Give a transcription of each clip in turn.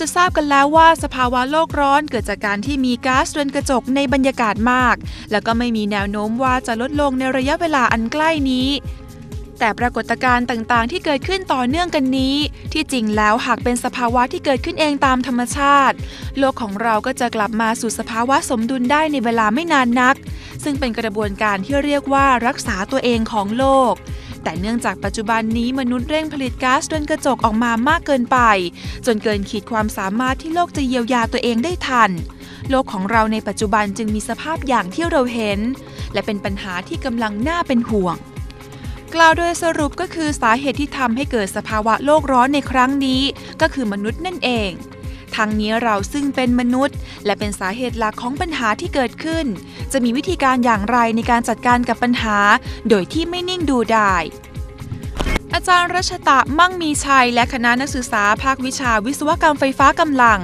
จะทราบกันแล้วว่าสภาวะโลกร้อนเกิดจากการที่มีก๊าซเรือนกระจกในบรรยากาศมาก แล้วก็ไม่มีแนวโน้มว่าจะลดลงในระยะเวลาอันใกล้นี้แต่ปรากฏการณ์ต่างๆ ที่เกิดขึ้นต่อเนื่องกันนี้ ที่จริงแล้วหากเป็นสภาวะที่เกิดขึ้นเองตามธรรมชาติ โลกของเราก็จะกลับมาสู่สภาวะสมดุลได้ในเวลาไม่นานนัก ซึ่งเป็นกระบวนการที่เรียกว่ารักษาตัวเองของโลก แต่เนื่องจากปัจจุบันนี้มนุษย์เร่งผลิตก๊าซเรือนกระจกออกมามากเกินไป จนเกินขีดความสามารถที่โลกจะเยียวยาตัวเองได้ทัน โลกของเราในปัจจุบันจึงมีสภาพอย่างที่เราเห็น และเป็นปัญหาที่กำลังน่าเป็นห่วงกล่าวโดยสรุปก็คือสาเหตุที่ทำให้เกิดสภาวะโลกร้อนในครั้งนี้ ก็คือมนุษย์นั่นเอง ทั้งนี้เราซึ่งเป็นมนุษย์ และเป็นสาเหตุหลักของปัญหาที่เกิดขึ้น จะมีวิธีการอย่างไรในการจัดการกับปัญหา โดยที่ไม่นิ่งดูดายอาจารย์รัชตะมั่งมีชัย และคณะนักศึกษาภาควิชาวิศวกรรมไฟฟ้ากำลัง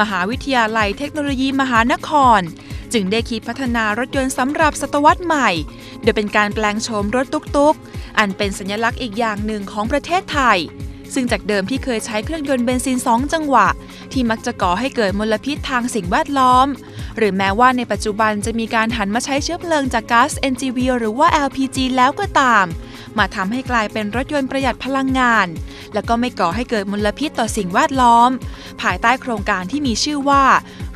มหาวิทยาลัยเทคโนโลยีมหานคร จึงได้คิดพัฒนารถยนต์สำหรับศตวรรษใหม่ โดยเป็นการแปลงโฉมรถตุ๊กๆ อันเป็นสัญลักษณ์อีกอย่างหนึ่งของประเทศไทย ซึ่งจากเดิมที่เคยใช้เครื่องยนต์เบนซิน 2 จังหวะ ที่มักจะก่อให้เกิดมลพิษทางสิ่งแวดล้อม หรือแม้ว่าในปัจจุบันจะมีการหันมาใช้เชื้อเพลิงจากก๊าซ NGV หรือว่า LPG แล้วก็ตาม มาทำให้กลายเป็นรถยนต์ประหยัดพลังงาน และก็ไม่ก่อให้เกิดมลพิษต่อสิ่งแวดล้อม ภายใต้โครงการที่มีชื่อว่า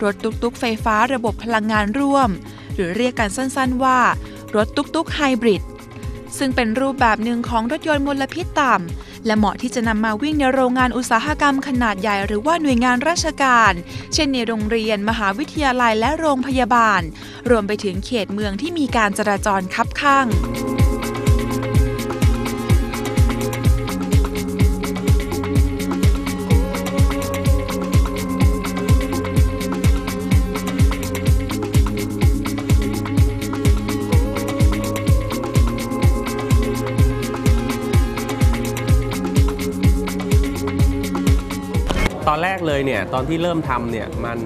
รถตุกๆไฟฟ้าระบบพลังงานร่วม หรือเรียกกันสั้นๆว่า รถตุกๆไฮบริดซึ่งเป็นรูปแบบหนึ่งของรถยนต์มลพิษต่ำ และเหมาะที่จะนำมาวิ่งในโรงงานอุตสาหกรรมขนาดใหญ่หรือว่าหน่วยงานราชการ เช่นในโรงเรียน มหาวิทยาลัยและโรงพยาบาล รวมไปถึงเขตเมืองที่มีการจราจรคับข้าง ตอนแรกเลยเนี่ยตอนที่เริ่มทำเนี่ยมัน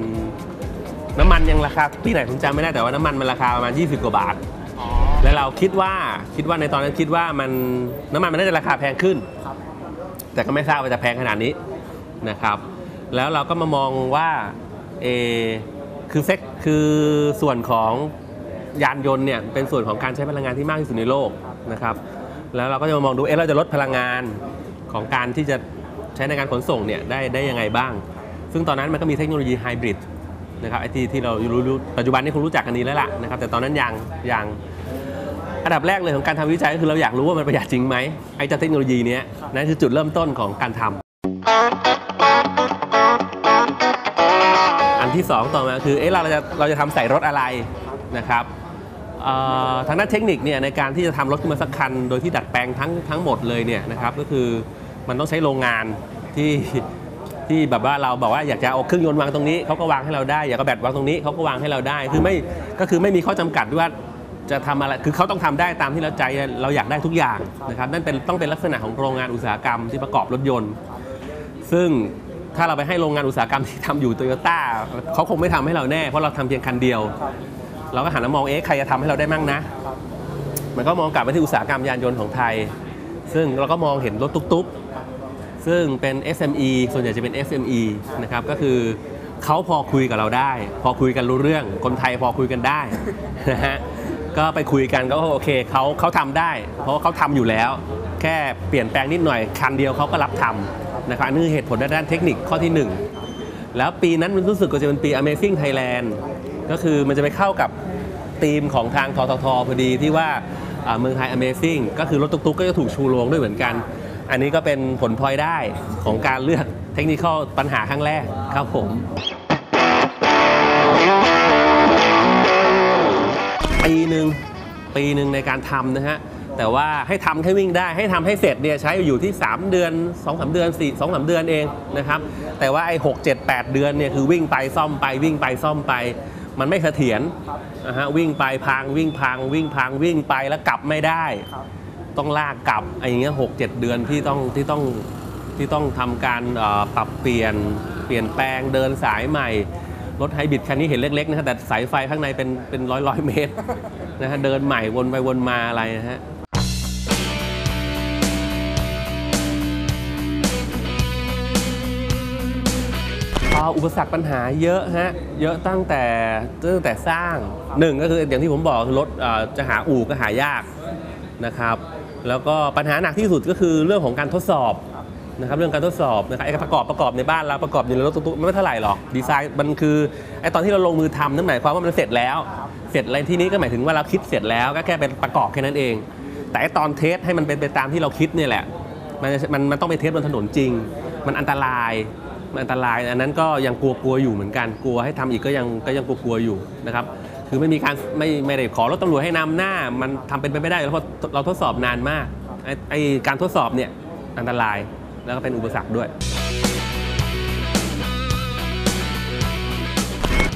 น้ำมันยังราคาที่ไหนผมจำไม่ได้แต่ว่าน้ำมันมันราคาประมาณ 20 กว่าบาท แล้วเราคิดว่าคิดว่าในตอนนั้นคิดว่ามันน้ำมันมันน่าจะราคาแพงขึ้น แต่ก็ไม่ทราบว่าจะแพงขนาดนี้นะครับ แล้วเราก็มามองว่าเออคือเซ็กคือส่วนของยานยนต์เนี่ยเป็นส่วนของการใช้พลังงานที่มากที่สุดในโลกนะครับ แล้วเราก็จะมามองดูเอ๊ะเราจะลดพลังงานของการที่จะ ใช้ในการขนส่งเนี่ยได้ได้ยังไงบ้าง ซึ่งตอนนั้นมันก็มีเทคโนโลยีไฮบริดนะครับไอที่ที่เรารู้ปัจจุบันนี้คงรู้จักกันดีแล้วล่ะนะครับแต่ตอนนั้นยังยังอันดับแรกเลยของการทำวิจัยก็คือเราอยากรู้ว่ามันประหยัดจริงไหมไอ้เจ้าเทคโนโลยีนี้นั่นคือจุดเริ่มต้นของการทำอันที่ 2 ต่อมาคือเอ๊ะเราจะเราจะทำใส่รถอะไรนะครับทางด้านเทคนิคเนี่ยในการที่จะทำรถขึ้นมาสักคัน โดยที่ดัดแปลงทั้งทั้งหมดเลยเนี่ยนะครับก็คือ มันต้องใช้โรงงานที่ที่แบบว่าเราบอกว่าอยากจะเอาเครื่องยนต์วางตรงนี้เขาก็วางให้เราได้อยากเอาแบตวางตรงนี้เขาก็วางให้เราได้คือไม่ก็คือไม่มีข้อจำกัดว่าจะทำอะไรคือเขาต้องทำได้ตามที่เราใจเราอยากได้ทุกอย่างนะครับนั่นเป็นต้องเป็นลักษณะของโรงงานอุตสาหกรรมที่ประกอบรถยนต์ ซึ่งถ้าเราไปให้โรงงานอุตสาหกรรมที่ทำอยู่โตโยต้าเขาคงไม่ทำให้เราแน่เพราะเราทำเพียงคันเดียว เราก็หันมามองเอ๊ะใครจะทำให้เราได้มั่งนะ มันก็มองกลับไปที่อุตสาหกรรมยานยนต์ของไทย ซึ่งเราก็มองเห็นรถตุ๊กๆ ซึ่งเป็น SME ส่วนใหญ่จะเป็น SME นะครับก็คือเขาพอคุยกับเราได้ พอคุยกันรู้เรื่อง คนไทยพอคุยกันได้นะฮะก็ไปคุยกันก็โอเคเขาเขาทำได้ เพราะเขาทำอยู่แล้ว แค่เปลี่ยนแปลงนิดหน่อยคันเดียวเขาก็รับทำนะครับนี่เหตุผลด้านเทคนิคข้อที่หนึ่งแล้วปีนั้นมันรู้สึกว่าจะเป็นปี Amazing Thailand ก็คือมันจะไปเข้ากับธีมของทางทททพอดีที่ว่า เมืองไทย Amazing ก็คือรถตุ๊กๆ ก็จะถูกชูโรงด้วยเหมือนกัน อันนี้ก็เป็นผลพลอยได้ของการเลือกเทคนิคปัญหาครั้งแรกครับผมปีหนึ่งปีหนึ่งในการทำนะฮะแต่ว่าให้ทำให้วิ่งได้ให้ทำให้เสร็จเนี่ยใช้อยู่ที่ 3 เดือน 2 3 เดือน 4 2 3 เดือนเองนะครับแต่ว่าไอ้6 7 8เดือนเนี่ยคือวิ่งไปซ่อมไปวิ่งไปซ่อมไป มันไม่เสถียรนะฮะวิ่งไปพังวิ่งพังวิ่งพังวิ่งไปแล้วกลับไม่ได้ ต้องลากกลับไอ้อย่างเงี้ยหกเจ็ดเดือนที่ต้องที่ต้องที่ต้องทำการเอ่อปรับเปลี่ยนเปลี่ยนแปลงเดินสายใหม่ รถไฮบริดคันนี้เห็นเล็กๆนะฮะแต่สายไฟข้างในเป็นเป็นร้อยร้อยเมตรนะฮะเดินใหม่วนไปวนมาอะไรนะฮะ อุปสรรคปัญหาเยอะฮะเยอะตั้งแต่ตั้งแต่สร้างหนึ่งก็คืออย่างที่ผมบอกคือรถจะหาอู่ก็หายากนะครับแล้วก็ปัญหาหนักที่สุดก็คือเรื่องของการทดสอบนะครับเรื่องการทดสอบนะครับไอ้ประกอบประกอบในบ้านเราประกอบอยู่ในรถตุ๊กๆไม่เท่าไหร่หรอกดีไซน์มันคือไอ้ตอนที่เราลงมือทำนั่นหมายความว่ามันเสร็จแล้ว เสร็จอะไรที่นี้ก็หมายถึงว่าเราคิดเสร็จแล้วก็แค่เป็นประกอบแค่นั้นเอง แต่ไอ้ตอนเทสให้มันเป็นไปตามที่เราคิดเนี่ยแหละมันมันมันต้องไปเทสบนถนนจริง มันอันตราย มันอันตราย อันนั้นก็ยังกลัวกลัวอยู่เหมือนกันกลัวให้ทำอีกก็ยังก็ยังกลัวกลัวอยู่นะครับคือไม่มีการไม่ไม่ได้ขอรถตำรวจให้นำหน้า มันทำเป็นไปไม่ได้เพราะเราทดสอบนานมากไอไอการทดสอบเนี่ยอันตรายแล้วก็เป็นอุปสรรคด้วย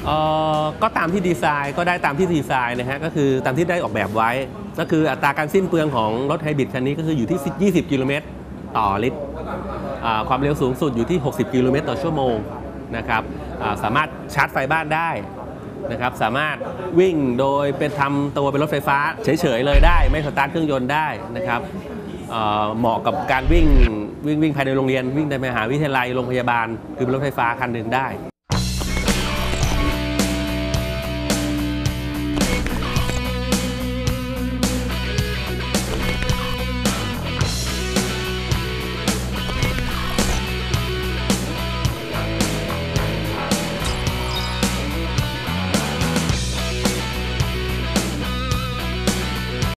เออก็ตามที่ดีไซน์ก็ได้ตามที่ดีไซน์นะฮะก็คือตามที่ได้ออกแบบไว้ ก็คืออัตราการสิ้นเปลืองของรถไฮบริดคันนี้ก็คืออยู่ที่ 20 กิโลเมตรต่อลิตร ความเร็วสูงสุดอยู่ที่ 60 กิโลเมตรต่อชั่วโมงนะครับสามารถชาร์จไฟบ้านได้นะครับสามารถวิ่งโดยเป็นทำตัวเป็นรถไฟฟ้าเฉยๆเลยได้ ไม่สตาร์ทเครื่องยนต์ได้นะครับเเหมาะกับการวิ่งวิ่งวิ่งภายในโรงเรียนวิ่งในมหาวิทยาลัยโรงพยาบาล คือเป็นรถไฟฟ้าคันหนึ่งได้